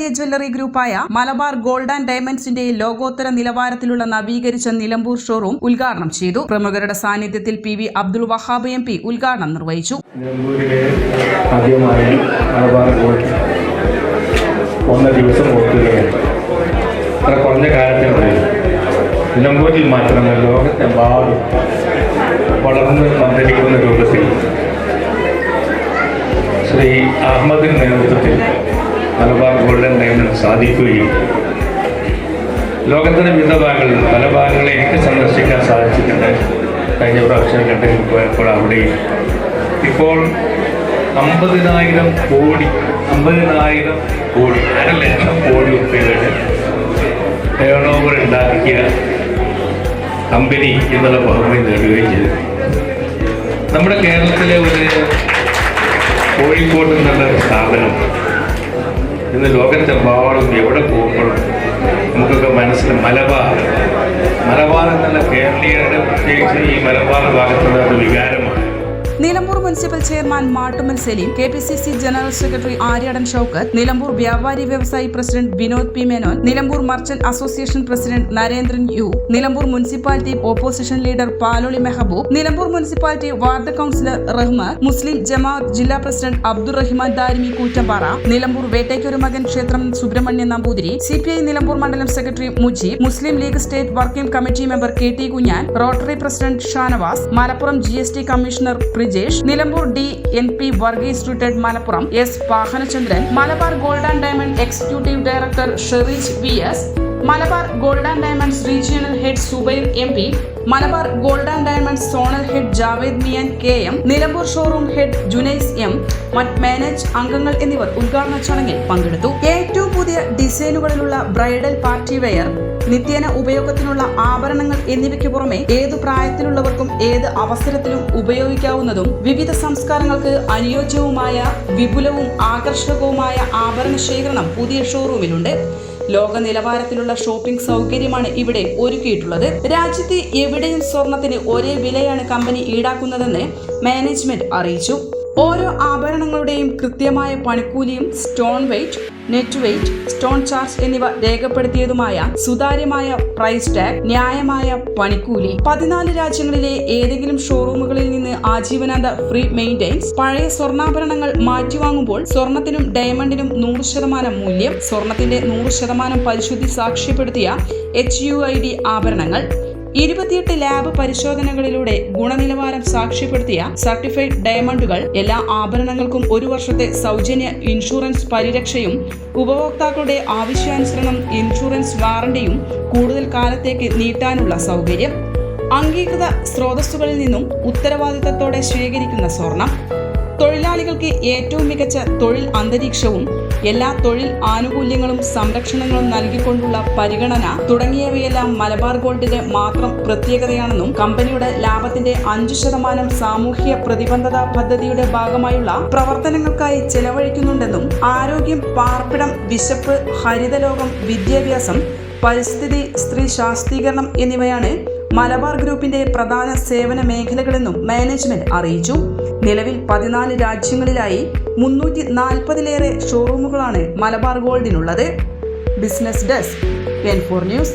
വലിയ ജ്വല്ലറി ഗ്രൂപ്പായ Malabar gold and ഡയമണ്ട്സിന്റെ ലോകോത്തര നിലവാരത്തിലുള്ള നവീകരിച്ച നിലമ്പൂർ ഷോറൂം ഉദ്ഘാടനം ചെയ്തു. പ്രമുഖരുടെ സാന്നിധ്യത്തിൽ P V Abdul Wahab M P ഉദ്ഘാടനം നിർവഹിച്ചു. വന്ന ദിവസം ഓർക്കുകയാണ്. അത്ര കുറഞ്ഞ കാലത്തിനുള്ളിൽ നിലമ്പൂരിൽ മാത്രമല്ല ലോകത്തെമ്പാടും വളർന്ന് വന്നിരിക്കുന്ന രൂപത്തിൽ ശ്രീ അഹമ്മദിന്റെ നേതൃത്വത്തിൽ മലബാർ ഗോൾഡൻ ഡയമണ്ട് സാധിക്കുകയും ലോകത്തിന്റെ വിവിധ ഭാഗങ്ങളിൽ പല ഭാഗങ്ങളെ എനിക്ക് സന്ദർശിക്കാൻ സാധിച്ചിട്ടുണ്ട്. കഴിഞ്ഞ പ്രാവശ്യം കണ്ടെങ്കിൽ പോയപ്പോൾ അവിടെയും. ഇപ്പോൾ അമ്പതിനായിരം കോടി അമ്പതിനായിരം കോടി അര ലക്ഷം കോടി രൂപയുടെ ടേൺ ഓവർ ഉണ്ടാക്കിയ കമ്പനി എന്നുള്ള ബഹുമതി നേടുകയും ചെയ്തു. നമ്മുടെ കേരളത്തിലെ ഒരു കോഴിക്കോട് എന്നുള്ള ഒരു സ്ഥാപനം ഇന്ന് ലോകത്തെമ്പാടും എവിടെ പോകുമ്പോഴും നമുക്കൊക്കെ മനസ്സിൽ മലബാർ. മലബാർ എന്നുള്ള കേരളീയരുടെ പ്രത്യേകിച്ച് ഈ മലബാർ ഭാഗത്തുള്ള ഒരു വികാരമാണ്. Nilambur municipal chairman Mattummal Saleem K general secretary Aryadan Shoukath Nilambur വ്യാപാരി വ്യവസായി president Vinod P Menon Nilambur merchant association president Narendran U Nilambur municipality opposition leader Paloli Mehaboob Nilambur municipality ward councillor Rahman Muslim Jamaat ജില്ലാ president Abdul Rahman Darimi Koottampara Nilambur വേട്ടയ്ക്കൊരു മകൻ ക്ഷേത്രം Subrahmanya Namboothiri C P I Nilambur മണ്ഡലം secretary Mujeeb Muslim League state working committee member K T Kunjan Rotary president Shanavas Malappuram G commissioner Brijesh Nilambur D N P Varghese retired Malappuram S Vahanachandran Malabar Gold and Diamond executive director Shereej V S Malabar Gold and Diamonds regional head Zubair M P Malabar Gold and Diamonds zonal head Javed Mian K M Nilambur showroom head Junais M മറ്റ് manage അംഗങ്ങൾ എന്നിവർ ഉദ്ഘാടന ചടങ്ങിൽ പങ്കെടുത്തു. ഏറ്റവും പുതിയ ഡിസൈനുകളിലുള്ള bridal party wear നിത്യേന ഉപയോഗത്തിനുള്ള ആഭരണങ്ങൾ എന്നിവയ്ക്ക് പുറമെ ഏതു പ്രായത്തിലുള്ളവർക്കും ഏത് അവസരത്തിലും ഉപയോഗിക്കാവുന്നതും വിവിധ സംസ്കാരങ്ങൾക്ക് അനുയോജ്യവുമായ വിപുലവും ആകർഷകവുമായ ആഭരണ ശേഖരണം പുതിയ ഷോറൂമിലുണ്ട്. ലോക നിലവാരത്തിലുള്ള ഷോപ്പിംഗ് സൗകര്യമാണ് ഇവിടെ ഒരുക്കിയിട്ടുള്ളത്. രാജ്യത്തെ എവിടെയും സ്വർണത്തിന് ഒരേ വിലയാണ് കമ്പനി ഈടാക്കുന്നതെന്ന് മാനേജ്മെന്റ് അറിയിച്ചു. ഓരോ ആഭരണങ്ങളുടെയും കൃത്യമായ പണിക്കൂലിയും stone weight net weight stone charge എന്നിവ രേഖപ്പെടുത്തിയതുമായ സുതാര്യമായ പ്രൈസ് ടാഗ് ന്യായമായ പണിക്കൂലി. പതിനാല് രാജ്യങ്ങളിലെ ഏതെങ്കിലും ഷോറൂമുകളിൽ നിന്ന് ആജീവനാന്ത ഫ്രീ മെയിന്റെയിൻസ് പഴയ സ്വർണാഭരണങ്ങൾ മാറ്റിവാങ്ങുമ്പോൾ സ്വർണത്തിനും ഡയമണ്ടിനും നൂറ് ശതമാനം മൂല്യം സ്വർണത്തിന്റെ നൂറ് ശതമാനം പരിശുദ്ധി സാക്ഷ്യപ്പെടുത്തിയ എച്ച് യു ഐ ഡി ആഭരണങ്ങൾ ഇരുപത്തിയെട്ട് ലാബ് പരിശോധനകളിലൂടെ ഗുണനിലവാരം സാക്ഷ്യപ്പെടുത്തിയ സർട്ടിഫൈഡ് ഡയമണ്ടുകൾ എല്ലാ ആഭരണങ്ങൾക്കും ഒരു വർഷത്തെ സൗജന്യ ഇൻഷുറൻസ് പരിരക്ഷയും ഉപഭോക്താക്കളുടെ ആവശ്യാനുസരണം ഇൻഷുറൻസ് വാറണ്ടിയും കൂടുതൽ കാലത്തേക്ക് നീട്ടാനുള്ള സൗകര്യം അംഗീകൃത സ്രോതസ്സുകളിൽ നിന്നും ഉത്തരവാദിത്തത്തോടെ ശേഖരിക്കുന്ന സ്വർണം തൊഴിലാളികൾക്ക് ഏറ്റവും മികച്ച തൊഴിൽ അന്തരീക്ഷവും എല്ലാ തൊഴിൽ ആനുകൂല്യങ്ങളും സംരക്ഷണങ്ങളും നൽകിക്കൊണ്ടുള്ള പരിഗണന തുടങ്ങിയവയെല്ലാം മലബാർ ഗോൾഡിന്റെ മാത്രം പ്രത്യേകതയാണെന്നും കമ്പനിയുടെ ലാഭത്തിന്റെ അഞ്ചു ശതമാനം സാമൂഹ്യ പ്രതിബന്ധത പദ്ധതിയുടെ ഭാഗമായുള്ള പ്രവർത്തനങ്ങൾക്കായി ചെലവഴിക്കുന്നുണ്ടെന്നും ആരോഗ്യം പാർപ്പിടം വിശപ്പ് ഹരിതലോകം വിദ്യാഭ്യാസം പരിസ്ഥിതി സ്ത്രീ ശാക്തീകരണം എന്നിവയാണ് മലബാർ ഗ്രൂപ്പിന്റെ പ്രധാന സേവന മേഖലകളെന്നും മാനേജ്മെന്റ് അറിയിച്ചു. നിലവിൽ പതിനാല് രാജ്യങ്ങളിലായി മുന്നൂറ്റി നാൽപ്പതിലേറെ ഷോറൂമുകളാണ് Malabar ഗോൾഡിനുള്ളത്. Business desk N four News